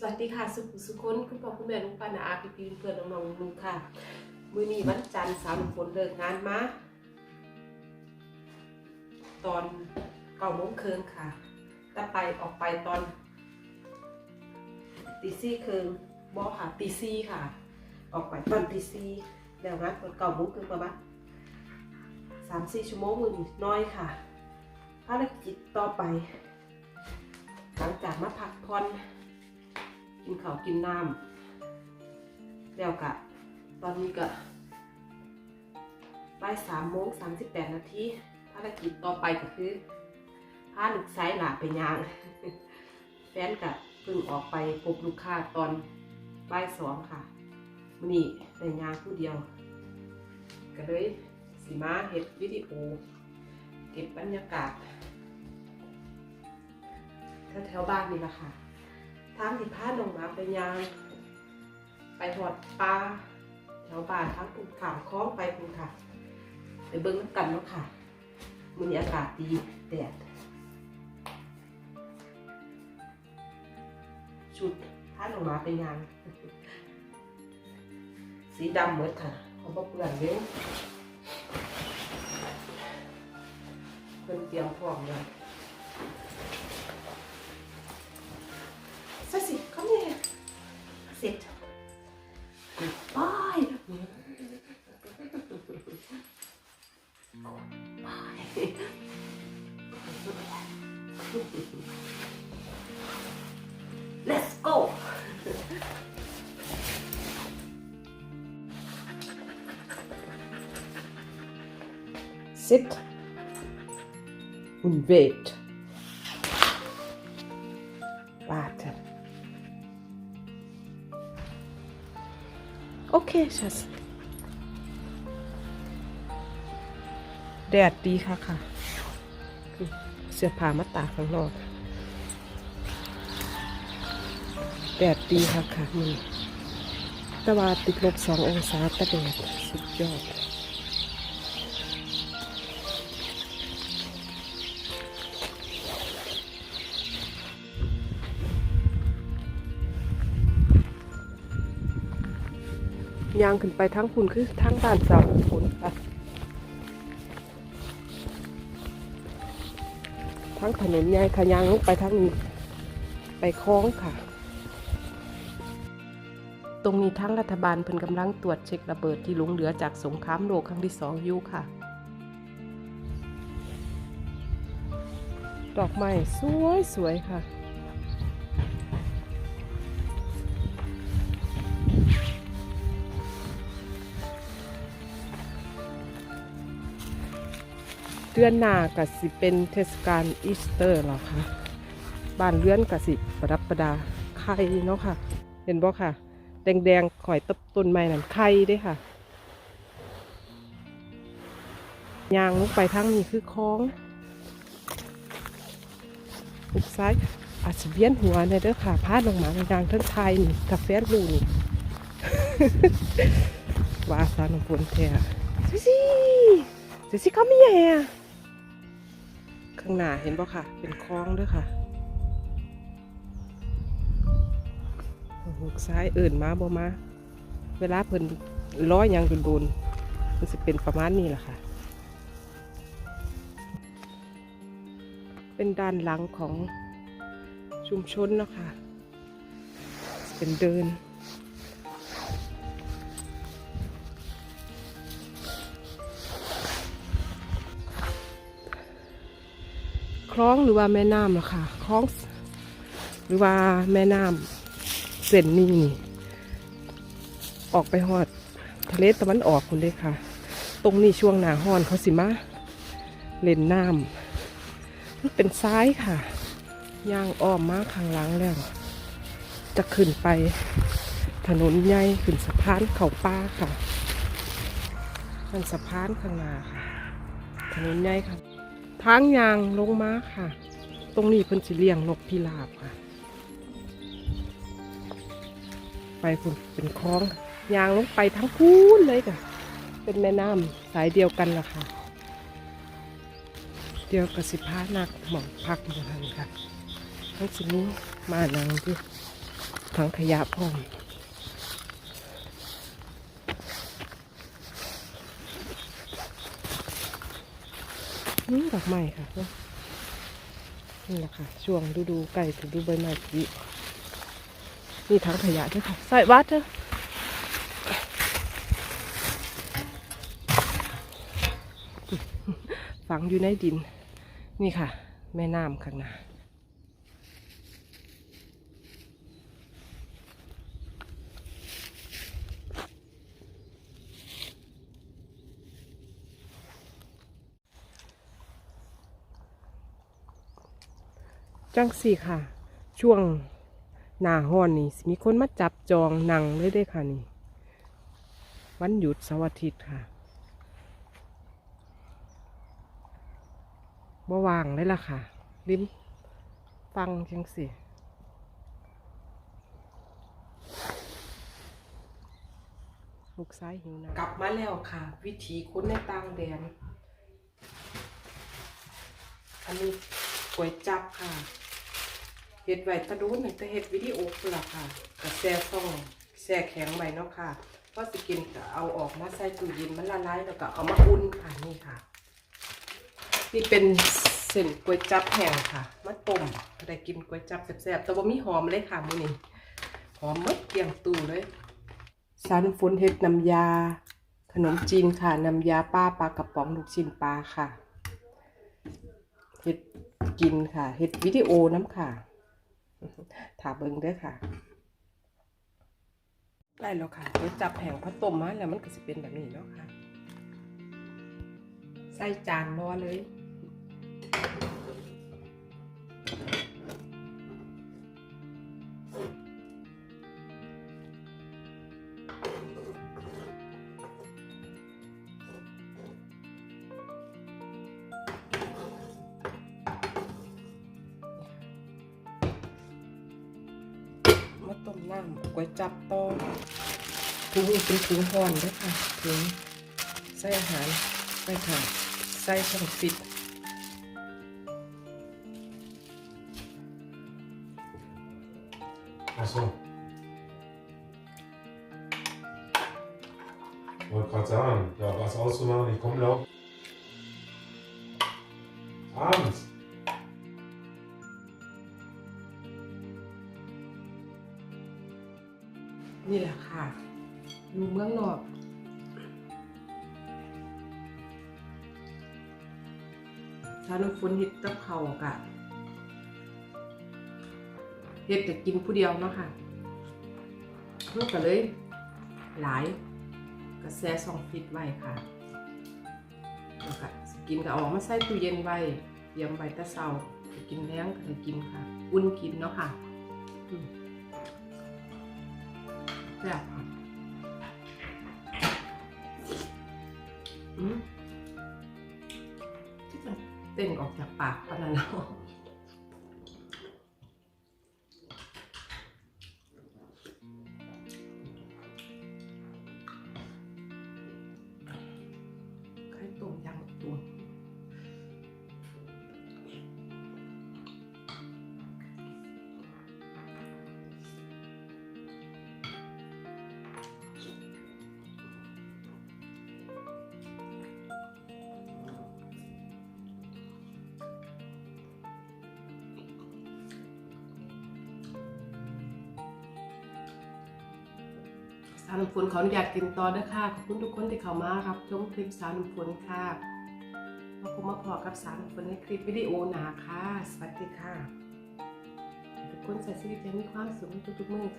สวัสดีค่ะ สุขสุขคนคุณพ่อคุณแม่ลุงป้านาอาพี่พี่เพื่อนน้องๆลุงค่ะ มื้อนี้วันจันทร์สาวฝนเลิกงานมาตอนเก้าโมงเครึ่งค่ะแต่ไปออกไปตอนตีสี่ครึ่งบอค่ะตีสี่ค่ะ ออกไปตอนตีสี่แล้วงานตอนเก้าโมงเครึ่งประมาณสามสี่ชั่วโมงมือนี้น้อยค่ะภารกิจต่อไป หลังจากมาพักผ่อน กินข้าวกินน้ำแล้วกะตอนนี้ก็บ่ายสามโมงสามสิบแปดนาทีภารกิจต่อไปก็คือพาลูกชายหลาไปยาง แฟนกะเพิ่งออกไปพบลูกค้าตอนบ่ายสองค่ะมื้อนี้ได้ยางผู้เดียว ก็เลยสิมาเฮ็ดวิดีโอ เก็บบรรยากาศแถวๆบ้านนี่แหละค่ะ ทางที่พาลงมาไปยาง ไปหอดปลาแถวบ้านทั้งภูเขาคล้องไปภูค่ะ ไปเบิ้งน้ำกันเนาะค่ะมื้อนี้อากาศดีแดดชุดพาลงมาไปยางสีดำเหมือนค่ะเขาบอกเปลือนเด้งเพิ่นเตรียมพร้อมเลย Sissy, come here. Sit. Bye. Bye. Let's go. Sit And wait. Warte. Okay, Schatz. แดดดีค่ะค่ะ เสื้อผ้ามาตากข้างนอกแดดดีค่ะค่ะนี่ตะวันติดลบสององศาตะแดดสุดยอด ยางขึ้นไปทั้งคุณคือทั้งบ้านเสาฝนค่ะทั้งถนนใหญ่ขยางลงไปทั้งนี้ไปคล้องค่ะ ตรงนี้ทั้งรัฐบาลเพิ่นกำลังตรวจเช็คระเบิดที่หลงเหลือจากสงครามโลกครั้งที่สองอยู่ค่ะ ดอกไม้สวยสวยๆค่ะ เดือนหน้าก็สิเป็นเทศกาลอีสเตอร์แล้วค่ะบ้านเรือนก็สิประดับประดาไข่เนาะค่ะ เห็นบ่ค่ะ แดงๆข่อยตบต้นไม้นั่นไข่เด้ค่ะยางลงไปทางนี้คือคลองอุกซ้ายอาจจะเวียนหัวในเด้อค่ะพาดลงมาในยางทั้งไทยนี่กาแฟรูนี่ว่าสารฝนแท้ซิซี่ซิซี่เขาไม่ใหญ่ ข้างหน้าเห็นบ่ค่ะ เป็นคลองด้วยค่ะหูกซ้ายเอิ่นมาบ่มา เวลาเพิ่นร้อยยังโดนๆมันสิเป็นประมาณนี้แหละค่ะ เป็นด้านหลังของชุมชนเนาะค่ะ เป็นเดิน คลองหรือว่าแม่น้ำเหรอค่ะคลอง หรือว่าแม่น้ำเส้นนี้นี่ออกไปหอดทะเลตะวันออกคนเลยค่ะ ตรงนี้ช่วงหนาห้อนเขาสิมาเล่นน้ำมันเป็นซ้ายค่ะย่างอ้อมมาข้างหลังแล้ว จะขึ้นไปถนนใหญ่ขึ้นสะพานเขาป้าค่ะนั่นสะพานข้างหน้าค่ะ ถนนใหญ่ค่ะ ทางยางลงมาค่ะ ตรงนี้เพิ่นสิเลี้ยงนกพิราบค่ะ ไปคุณเป็นคลองยางลงไปทั้งพูนเลยค่ะ เป็นแม่น้ำสายเดียวกันล่ะค่ะ เดียวกับสิพานักหมองพักอยู่ทันค่ะทั้งสินี้มานังที่ถังขยะพร้อม นี่ดอกไม้ค่ะนี่แหละค่ะ ช่วงดูดูไก่ถึงดูใบไม้ผีนี่ถังขยะด้วยค่ะ ใส่วัดเถอะฝังอยู่ในดิน นี่ค่ะ แม่น้ำข้างหน้า จังสี่ค่ะ ช่วงหน้าห้อนนี่มีคนมาจับจองหนังเลยเด้ค่ะนี่ วันหยุดเสาร์อาทิตย์ค่ะบ่วางเลยล่ะค่ะ ริมฟังจังสี่ลูกซ้ายหิวน้ำกลับมาแล้วค่ะ วิธีคนในต่างแดน อันนี้ก๋วยจับค่ะ เห็ดไว้ตะดูนแต่เห็ดวิดีโอคือละค่ะกับแซ่ซ่องแซ่แข็งไว้เนาะค่ะพอสิกินก็เอาออกมาใส่ตู้เย็นมันละลายแล้วก็เอามาอุ่นค่ะนี่ค่ะ นี่เป็นเส้นก๋วยจับแห้งค่ะมาต้มก็ได้กินก๋วยจับแซ่บๆแต่ว่ามีหอมเลยค่ะมื้อนี้หอมมดเกี่ยงตู้เลยสารฝนเห็ดน้ำยา ขนมจีนค่ะน้ำยาป้าปลากระป๋องลูกชิ้นปลาค่ะเฮ็ดกินค่ะเฮ็ดวิดีโอน้ำค่ะ ถาเบิงเด้อค่ะ ได้แล้วค่ะเดี๋ยวจับแผงพัดต้มมาแล้วมันก็จะเป็นแบบนี้เนาะค่ะ ใส่จานรอเลย มาต้มน้ำก๋วยจับต่อถุงเป็นถุงห่อนด้วยค่ะถุงใส่อาหารใส่ค่ะใส่ช่องฟิต Ach so. Wollte gerade sagen, ja, was auszumachen, ich komme noch. Abends. อยู่เมืองนอกชานุฝนเฮ็ดกับเขาวกะเฮ็ดแต่กินผู้เดียวเนาะค่ะเพื่อก็เลยหลายกระแสซองฟิตไว้ค่ะแล้วก็กินก็เออกมาใส่ตู้เย็นไว้เตรียมไว้แต่เช้ากินแล้งก็ได้กินค่ะ อุ่นกินเนาะค่ะแซ่บ ที่จะเต้นออกจากปากขนะเนาะ สารน้ำฝนขออนุญาตกินต่อด้วยค่ะขอบคุณทุกคนที่เข้ามารับชมคลิปสารน้ำฝนค่ะมาพบมาพอกับสารน้ำฝนในคลิปวิดีโอหนาค่ะ สวัสดีค่ะ ทุกคนใส่ชีวิตจะมีความสุขทุกๆมื้อค่ะ